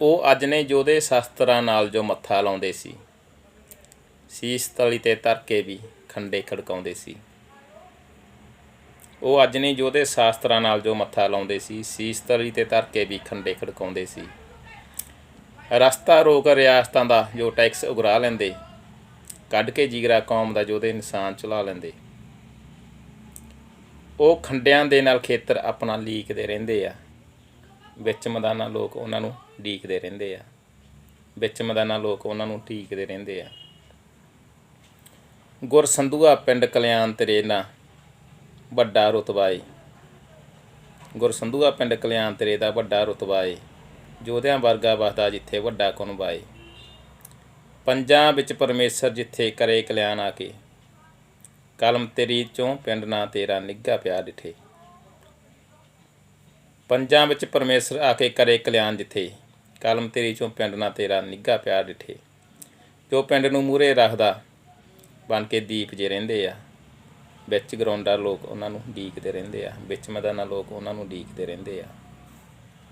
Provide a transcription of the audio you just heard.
ਉਹ ਅੱਜ ਨੇ ਜੋਦੇ ਸ਼ਸਤਰਾਂ ਨਾਲ ਜੋ ਮੱਥਾ ਲਾਉਂਦੇ ਸੀ। ਸੀਸ ਤਲੀ ਤੇ ਧਰ ਕੇ ਵੀ ਖੰਡੇ ਖੜਕਾਉਂਦੇ ਸੀ। ਉਹ ਅੱਜ ਨੇ ਜੋਦੇ ਸ਼ਾਸਤਰਾਂ ਨਾਲ ਜੋ ਮੱਥਾ ਲਾਉਂਦੇ ਸੀ, ਸੀਸ ਤਲੀ ਤੇ ਧਰ ਕੇ ਵੀ ਖੰਡੇ ਖੜਕਾਉਂਦੇ ਸੀ। ਰਸਤਾ ਰੋਕ ਰਿਆਸਤਾਂ ਦਾ ਜੋ ਟੈਕਸ ਉਗਰਾ ਲੈਂਦੇ, ਕੱਢ ਕੇ ਜੀਗਰਾ ਕੌਮ ਦਾ ਜੋਦੇ ਇਨਸਾਨ ਚਲਾ ਲੈਂਦੇ। ਉਹ ਖੰਡਿਆਂ ਦੇ ਨਾਲ ਖੇਤਰ ਆਪਣਾ ਲੀਕਦੇ ਰਹਿੰਦੇ ਆ। ਵਿੱਚ ਮਦਾਨਾ ਲੋਕ ਉਹਨਾਂ ਨੂੰ ਢੀਕਦੇ ਰਹਿੰਦੇ ਆ। ਵਿੱਚ ਮਦਾਨਾ ਲੋਕ ਉਹਨਾਂ ਨੂੰ ਢੀਕਦੇ ਰਹਿੰਦੇ ਆ। ਗੁਰ ਸੰਧੂਆ ਪਿੰਡ ਕਲਿਆਣ ਤੇਰੇ ਨਾ ਵੱਡਾ ਰੁਤਬਾ ਏ। ਗੁਰ ਸੰਧੂਆ ਪਿੰਡ ਕਲਿਆਣ ਤੇਰੇ ਦਾ ਵੱਡਾ ਰੁਤਬਾ ਏ। ਜੋਧਿਆਂ ਵਰਗਾ ਵਸਦਾ ਜਿੱਥੇ ਵੱਡਾ ਕੁਨਬਾ ਏ। ਪੰਜਾਂ ਵਿੱਚ ਪਰਮੇਸ਼ਰ ਜਿੱਥੇ ਕਰੇ ਕਲਿਆਣ ਆ ਕੇ। ਕਲਮ ਤੇਰੀ ਚੋਂ ਪਿੰਡ ਨਾ ਤੇਰਾ ਨਿੱਘਾ ਪਿਆ ਡਿਠੇ। ਪੰਜਾਂ ਵਿੱਚ ਪਰਮੇਸ਼ਰ ਆ ਕੇ ਕਰੇ ਕਲਿਆਣ ਜਿੱਥੇ। ਕਲਮ ਤੇਰੀ ਚੋਂ ਪਿੰਡ ਨਾ ਤੇਰਾ ਨਿੱਘਾ ਪਿਆਰ ਡਿਠੇ। ਜੋ ਪਿੰਡ ਨੂੰ ਮੂਰੇ ਰੱਖਦਾ, ਬਣ ਕੇ ਦੀਪ ਜੇ ਰਹਿੰਦੇ ਆ। ਵਿੱਚ ਗਰਾਉਂਡਾਂ ਲੋਕ ਉਹਨਾਂ ਨੂੰ ਢੀਕਦੇ ਰਹਿੰਦੇ ਆ। ਵਿੱਚ ਮੈਦਾਨਾਂ ਲੋਕ ਉਹਨਾਂ ਨੂੰ ਢੀਕਦੇ ਰਹਿੰਦੇ ਆ।